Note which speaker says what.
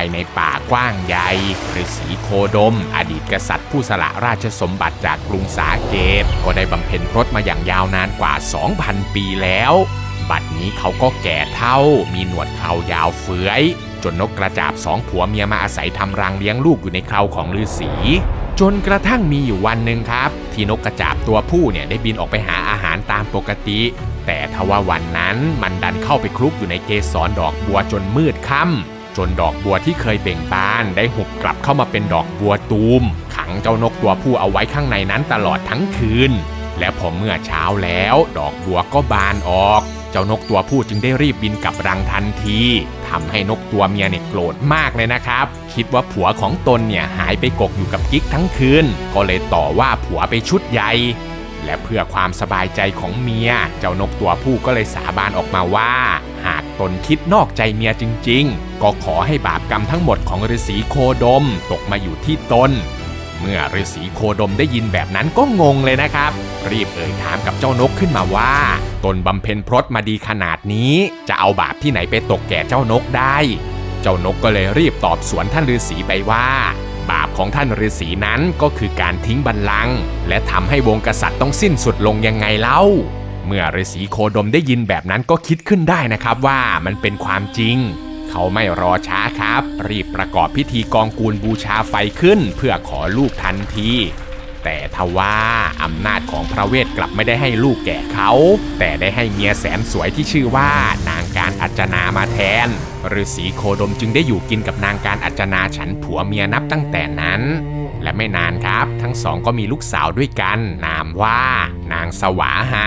Speaker 1: ายในป่ากว้างใหญ่ฤาษีโคดม อดีตกษัตริย์ผู้สละราชสมบัติจากกรุงสาเกต ก็ได้บำเพ็ญพรตมาอย่างยาวนานกว่า 2,000 ปีแล้ว บัดนี้เขาก็แก่เท่า มีหนวดเครายาวเฟื้อย จนนกกระจาบสองผัวเมียมาอาศัยทำรังเลี้ยงลูกอยู่ในเคราของฤาษีจนกระทั่งมีอยู่วันหนึ่งครับ ที่นกกระจาบตัวผู้เนี่ยได้บินออกไปหาอาหารตามปกติ แต่ทว่าวันนั้นมันดันเข้าไปคลุกอยู่ในเกสรดอกบัวจนมืดค่ำ จนดอกบัวที่เคยเบ่งบานได้หุบกลับเข้ามาเป็นดอกบัวตูม ขังเจ้านกตัวผู้เอาไว้ข้างในนั้นตลอดทั้งคืน และพอเมื่อเช้าแล้ว ดอกบัวก็บานออก เจ้านกตัวผู้จึงได้รีบบินกลับรังทันทีทำให้นกตัวเมียเนี่ยโกรธมากเลยนะครับ คิดว่าผัวของตนเนี่ยหายไปกกอยู่กับกิ๊กทั้งคืน ก็เลยต่อว่าผัวไปชุดใหญ่และเพื่อความสบายใจของเมีย เจ้านกตัวผู้ก็เลยสาบานออกมาว่า หาก ตนคิดนอกใจเมียจริง ๆ ก็ขอให้บาปกรรมทั้งหมดของฤาษีโคดมตกมาอยู่ที่ตน เมื่อฤาษีโคดมได้ยินแบบนั้นก็งงเลยนะครับ รีบเอ่ยถามกับเจ้านกขึ้นมาว่า ตนบำเพ็ญพรตมาดีขนาดนี้ จะเอาบาปที่ไหนไปตกแก่เจ้านกได้ เจ้านกก็เลยรีบตอบสวนท่านฤาษีไปว่าบาปของท่านฤาษีนั้นก็คือการทิ้งบัลลังก์และทำให้วงกษัตริย์ต้องสิ้นสุดลงยังไงเล่า เมื่อฤาษีโคดมได้ยินแบบนั้นก็คิดขึ้นได้นะครับว่ามันเป็นความจริง เขาไม่รอช้าครับ รีบประกอบพิธีกองกูลบูชาไฟขึ้น เพื่อขอลูกทันที แต่ทว่าอำนาจของพระเวทกลับไม่ได้ให้ลูกแก่เขา แต่ได้ให้เมียแสนสวยที่ชื่อว่านางการอัจนามาแทนฤาษีโคดมจึงได้อยู่กินกับนางการอัจนาฉันผัวเมียนับตั้งแต่นั้นและไม่นานครับ ทั้งสองก็มีลูกสาวด้วยกัน นามว่านางสวาหะ